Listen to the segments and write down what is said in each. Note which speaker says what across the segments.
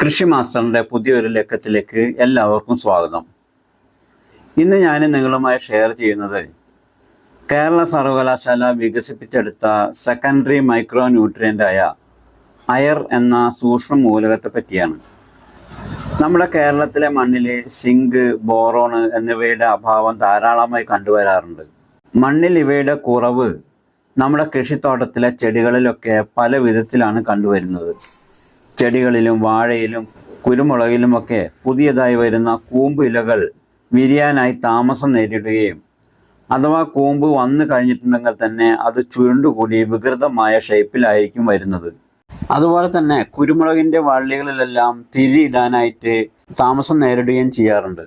Speaker 1: കൃഷി മാസ്റ്ററിന്റെ പുതിയൊരു ലക്കത്തിലേക്ക് എല്ലാവർക്കും സ്വാഗതം. ഇന്ന് ഞാൻ നിങ്ങളുമായി ഷെയർ ചെയ്യുന്നത് കേരള സർവകലാശാല വികസിപ്പിച്ചെടുത്ത സെക്കൻഡറി മൈക്രോ ന്യൂട്രിയന്റായ അയർ എന്ന സൂക്ഷ്മ മൂലകത്തെ പറ്റിയാണ്. നമ്മുടെ കേരളത്തിലെ മണ്ണിൽ സിങ്ക് ബോറോണ് എന്നിവയുടെ അഭാവം ധാരാളമായി കണ്ടുവരാറുണ്ട്. മണ്ണിൽ ഇവയുടെ കുറവ് നമ്മുടെ കൃഷിത്തോട്ടത്തിലെ ചെടികളിലൊക്കെ പല വിധത്തിലാണ് കണ്ടുവരുന്നത്. ചെടികളിലും വാഴയിലും കുരുമുളകിലുമൊക്കെ പുതിയതായി വരുന്ന കൂമ്പ് ഇലകൾ വിരിയാനായി താമസം നേരിടുകയും അഥവാ കൂമ്പ് വന്നു കഴിഞ്ഞിട്ടുണ്ടെങ്കിൽ തന്നെ അത് ചുരുണ്ടുകൂടി വികൃതമായ ഷേപ്പിലായിരിക്കും വരുന്നത്. അതുപോലെ തന്നെ കുരുമുളകിന്റെ വള്ളികളിലെല്ലാം തിരിയിടാനായിട്ട് താമസം നേരിടുകയും ചെയ്യാറുണ്ട്.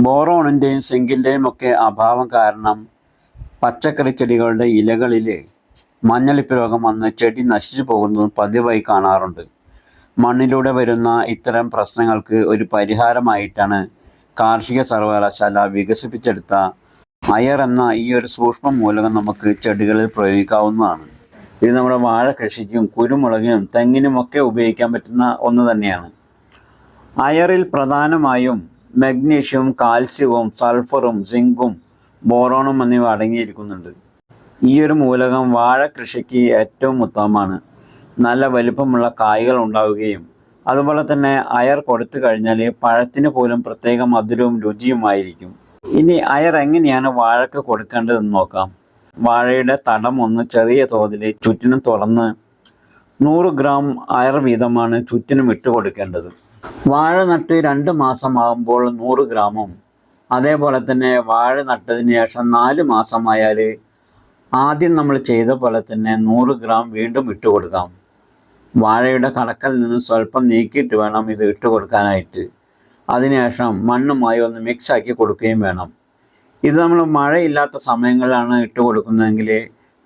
Speaker 1: ബോറോണിന്റെയും സിങ്കിന്റെയും ഒക്കെ അഭാവം കാരണം പച്ചക്കറി ചെടികളുടെ ഇലകളിൽ മഞ്ഞളിപ്പ് രോഗം വന്ന് ചെടി നശിച്ചു പോകുന്നതും പതിവായി കാണാറുണ്ട്. മണ്ണിലൂടെ വരുന്ന ഇത്തരം പ്രശ്നങ്ങൾക്ക് ഒരു പരിഹാരമായിട്ടാണ് കാർഷിക സർവകലാശാല വികസിപ്പിച്ചെടുത്ത അയർ എന്ന ഈ ഒരു സൂക്ഷ്മ മൂലകം നമുക്ക് ചെടികളിൽ പ്രയോഗിക്കാവുന്നതാണ്. ഇത് നമ്മുടെ വാഴ കൃഷിക്കും കുരുമുളകിനും തെങ്ങിനുമൊക്കെ ഉപയോഗിക്കാൻ പറ്റുന്ന ഒന്ന് തന്നെയാണ്. അയറിൽ പ്രധാനമായും മഗ്നീഷ്യവും കാൽസ്യവും സൾഫറും സിങ്കും ബോറോണും എന്നിവ അടങ്ങിയിരിക്കുന്നുണ്ട്. ഈ ഒരു മൂലകം വാഴ കൃഷിക്ക് ഏറ്റവും ഉത്തമമാണ്. നല്ല വലിപ്പമുള്ള കായ്കൾ ഉണ്ടാവുകയും അതുപോലെ തന്നെ അയർ കൊടുത്തു കഴിഞ്ഞാൽ പഴത്തിന് പോലും പ്രത്യേക മധുരവും രുചിയുമായിരിക്കും. ഇനി അയർ എങ്ങനെയാണ് വാഴക്ക് കൊടുക്കേണ്ടതെന്ന് നോക്കാം. വാഴയുടെ തടം ഒന്ന് ചെറിയ തോതിൽ ചുറ്റിനും തുറന്ന് നൂറ് ഗ്രാം അയർ വീതമാണ് ചുറ്റിനും ഇട്ട് കൊടുക്കേണ്ടത്. വാഴ നട്ട് രണ്ട് മാസമാകുമ്പോൾ നൂറ് ഗ്രാമും. അതേപോലെ തന്നെ വാഴ നട്ടതിന് ശേഷം നാല് മാസമായാൽ ആദ്യം നമ്മൾ ചെയ്ത പോലെ തന്നെ നൂറ് ഗ്രാം വീണ്ടും ഇട്ട് കൊടുക്കാം. വാഴയുടെ കടക്കൽ നിന്ന് സ്വല്പം നീക്കിയിട്ട് വേണം ഇത് ഇട്ട് കൊടുക്കാനായിട്ട്. അതിനുശേഷം മണ്ണുമായി ഒന്ന് മിക്സ് ആക്കി കൊടുക്കുകയും വേണം. ഇത് നമ്മൾ മഴയില്ലാത്ത സമയങ്ങളിലാണ് ഇട്ട് കൊടുക്കുന്നതെങ്കിൽ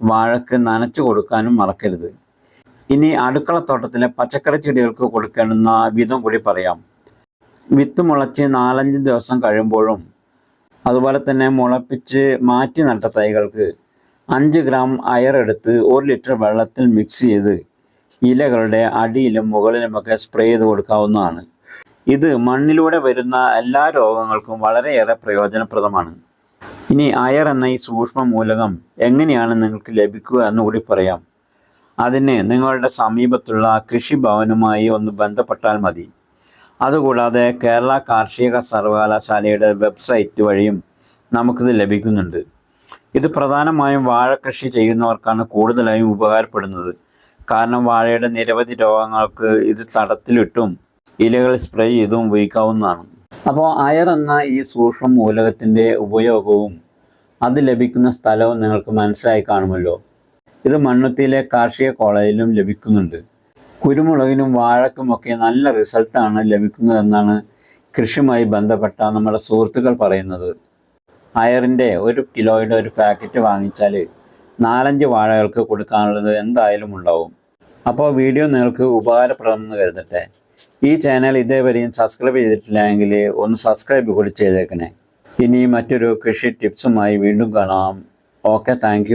Speaker 1: വാഴക്ക് നനച്ചു കൊടുക്കാനും മറക്കരുത്. ഇനി അടുക്കളത്തോട്ടത്തിലെ പച്ചക്കറി ചെടികൾക്ക് കൊടുക്കേണ്ടുന്ന വിധം കൂടി പറയാം. വിത്ത് മുളച്ച് നാലഞ്ച് ദിവസം കഴിയുമ്പോഴും അതുപോലെ തന്നെ മുളപ്പിച്ച് മാറ്റി നട്ട തൈകൾക്ക് അഞ്ച് ഗ്രാം അയറെടുത്ത് ഒരു ലിറ്റർ വെള്ളത്തിൽ മിക്സ് ചെയ്ത് ഇലകളുടെ അടിയിലും മുകളിലുമൊക്കെ സ്പ്രേ ചെയ്ത് കൊടുക്കാവുന്നതാണ്. ഇത് മണ്ണിലൂടെ വരുന്ന എല്ലാ രോഗങ്ങൾക്കും വളരെയേറെ പ്രയോജനപ്രദമാണ്. ഇനി അയർ എന്ന ഈ സൂക്ഷ്മ മൂലകം എങ്ങനെയാണ് നിങ്ങൾക്ക് ലഭിക്കുക എന്നുകൂടി പറയാം. അതിന് നിങ്ങളുടെ സമീപത്തുള്ള കൃഷിഭവനുമായി ഒന്ന് ബന്ധപ്പെട്ടാൽ മതി. അതുകൂടാതെ കേരള കാർഷിക സർവകലാശാലയുടെ വെബ്സൈറ്റ് വഴിയും നമുക്കിത് ലഭിക്കുന്നുണ്ട്. ഇത് പ്രധാനമായും വാഴ കൃഷി ചെയ്യുന്നവർക്കാണ് കൂടുതലായും ഉപകാരപ്പെടുന്നത്. കാരണം വാഴയുടെ നിരവധി രോഗങ്ങൾക്ക് ഇത് തടത്തിലിട്ടും ഇലകൾ സ്പ്രേ ചെയ്തും ഉപയോഗിക്കാവുന്നതാണ്. അപ്പോൾ അയർ എന്ന ഈ സൂക്ഷ്മ മൂലകത്തിന്റെ ഉപയോഗവും അത് ലഭിക്കുന്ന സ്ഥലവും നിങ്ങൾക്ക് മനസ്സിലായി കാണുമല്ലോ. ഇത് മണ്ണുത്തിയിലെ കാർഷിക കോളേജിലും ലഭിക്കുന്നുണ്ട്. കുരുമുളകിനും വാഴക്കുമൊക്കെ നല്ല റിസൾട്ടാണ് ലഭിക്കുന്നതെന്നാണ് കൃഷിയുമായി ബന്ധപ്പെട്ട നമ്മുടെ സുഹൃത്തുക്കൾ പറയുന്നത്. അയറിന്റെ ഒരു കിലോയുടെ ഒരു പാക്കറ്റ് വാങ്ങിച്ചാൽ നാലഞ്ച് വാഴകൾക്ക് കൊടുക്കാനുള്ളത് എന്തായാലും ഉണ്ടാവും. അപ്പോൾ വീഡിയോ നിങ്ങൾക്ക് ഉപകാരപ്രദമെന്ന് കരുതട്ടെ. ഈ ചാനൽ ഇതേവരെയും സബ്സ്ക്രൈബ് ചെയ്തിട്ടില്ലെങ്കിൽ ഒന്ന് സബ്സ്ക്രൈബ് കൂടി ചെയ്തേക്കണേ. ഇനി മറ്റൊരു കൃഷി ടിപ്സുമായി വീണ്ടും കാണാം. Okay thank